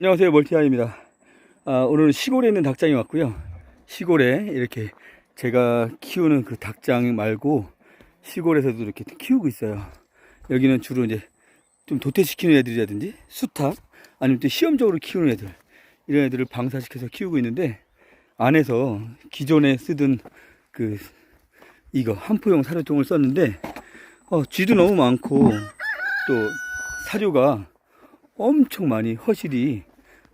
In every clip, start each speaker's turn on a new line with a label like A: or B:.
A: 안녕하세요 멀티아입니다. 아, 오늘은 시골에 있는 닭장에 왔고요. 시골에 이렇게 제가 키우는 그 닭장 말고 시골에서도 이렇게 키우고 있어요. 여기는 주로 이제 좀 도태시키는 애들이라든지 수탉 아니면 또 시험적으로 키우는 애들 이런 애들을 방사시켜서 키우고 있는데 안에서 기존에 쓰던 그 이거 한포용 사료통을 썼는데 어, 쥐도 너무 많고 또 사료가 엄청 많이 허실이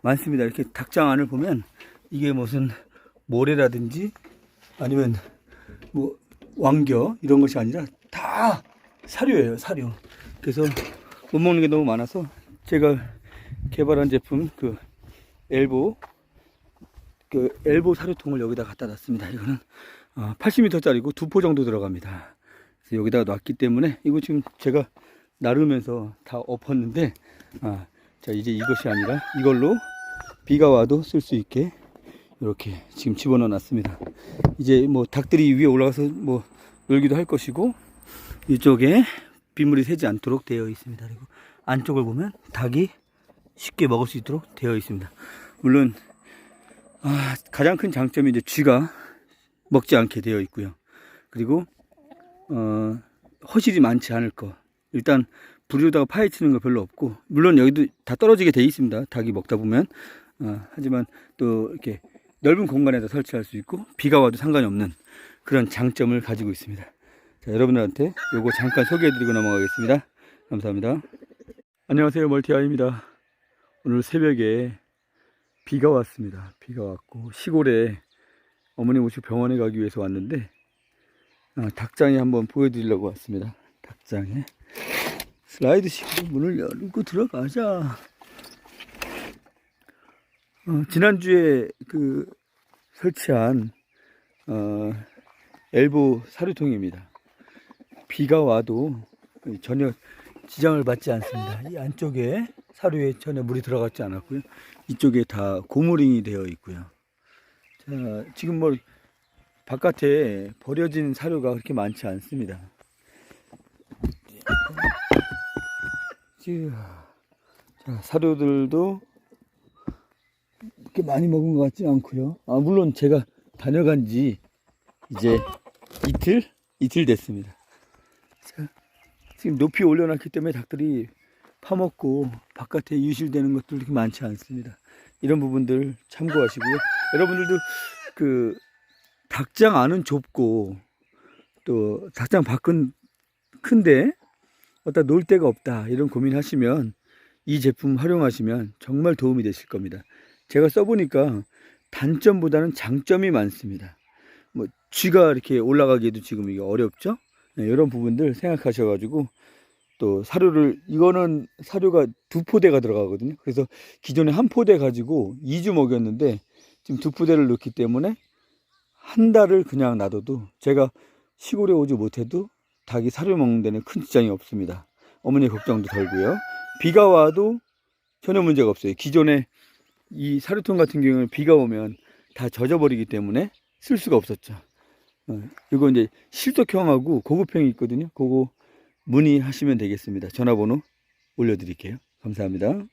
A: 많습니다. 이렇게 닭장 안을 보면 이게 무슨 모래라든지 아니면 뭐 왕겨 이런 것이 아니라 다 사료예요, 사료. 그래서 못 먹는 게 너무 많아서 제가 개발한 제품 그 엘보 그 엘보 사료통을 여기다 갖다 놨습니다. 이거는 80m짜리고 두 포 정도 들어갑니다. 그래서 여기다가 놨기 때문에 이거 지금 제가 나르면서 다 엎었는데 아, 자 이제 이것이 아니라 이걸로 비가 와도 쓸 수 있게 이렇게 지금 집어넣어 놨습니다. 이제 뭐 닭들이 위에 올라가서 뭐 놀기도 할 것이고 이쪽에 빗물이 새지 않도록 되어 있습니다. 그리고 안쪽을 보면 닭이 쉽게 먹을 수 있도록 되어 있습니다. 물론 아, 가장 큰 장점이 이제 쥐가 먹지 않게 되어 있고요. 그리고 어, 허실이 많지 않을 거. 일단 불이다가 파헤치는 거 별로 없고 물론 여기도 다 떨어지게 돼 있습니다. 닭이 먹다 보면 어, 하지만 또 이렇게 넓은 공간에다 설치할 수 있고 비가 와도 상관이 없는 그런 장점을 가지고 있습니다. 자, 여러분들한테 요거 잠깐 소개해 드리고 넘어가겠습니다. 감사합니다. 안녕하세요 멀티아입니다. 오늘 새벽에 비가 왔습니다. 비가 왔고 시골에 어머니 모시고 병원에 가기 위해서 왔는데 어, 닭장에 한번 보여드리려고 왔습니다. 닭장에 슬라이드 식으로 문을 열고 들어가자. 어, 지난주에 그 설치한 어, 엘보 사료통입니다. 비가 와도 전혀 지장을 받지 않습니다. 이 안쪽에 사료에 전혀 물이 들어갔지 않았고요. 이쪽에 다 고무링이 되어 있고요. 자, 지금 뭐 바깥에 버려진 사료가 그렇게 많지 않습니다. 자, 사료들도 그렇게 많이 먹은 것 같지 않고요. 아, 물론 제가 다녀간 지 이제 이틀? 이틀 됐습니다. 자, 지금 높이 올려놨기 때문에 닭들이 파먹고 바깥에 유실되는 것들 그렇게 많지 않습니다. 이런 부분들 참고하시고요. 여러분들도 그 닭장 안은 좁고 또 닭장 밖은 큰데 어디다 놓을 데가 없다 이런 고민하시면 이 제품 활용하시면 정말 도움이 되실 겁니다. 제가 써보니까 단점보다는 장점이 많습니다. 뭐 쥐가 이렇게 올라가기에도 지금 이게 어렵죠? 네, 이런 부분들 생각하셔가지고 또 사료를 이거는 사료가 두 포대가 들어가거든요. 그래서 기존에 한 포대 가지고 2주 먹였는데 지금 두 포대를 넣기 때문에 한 달을 그냥 놔둬도 제가 시골에 오지 못해도 닭이 사료 먹는 데는 큰 지장이 없습니다. 어머니 걱정도 덜고요. 비가 와도 전혀 문제가 없어요. 기존에 이 사료통 같은 경우는 비가 오면 다 젖어버리기 때문에 쓸 수가 없었죠. 어, 이거 이제 실속형하고 고급형이 있거든요. 그거 문의하시면 되겠습니다. 전화번호 올려드릴게요. 감사합니다.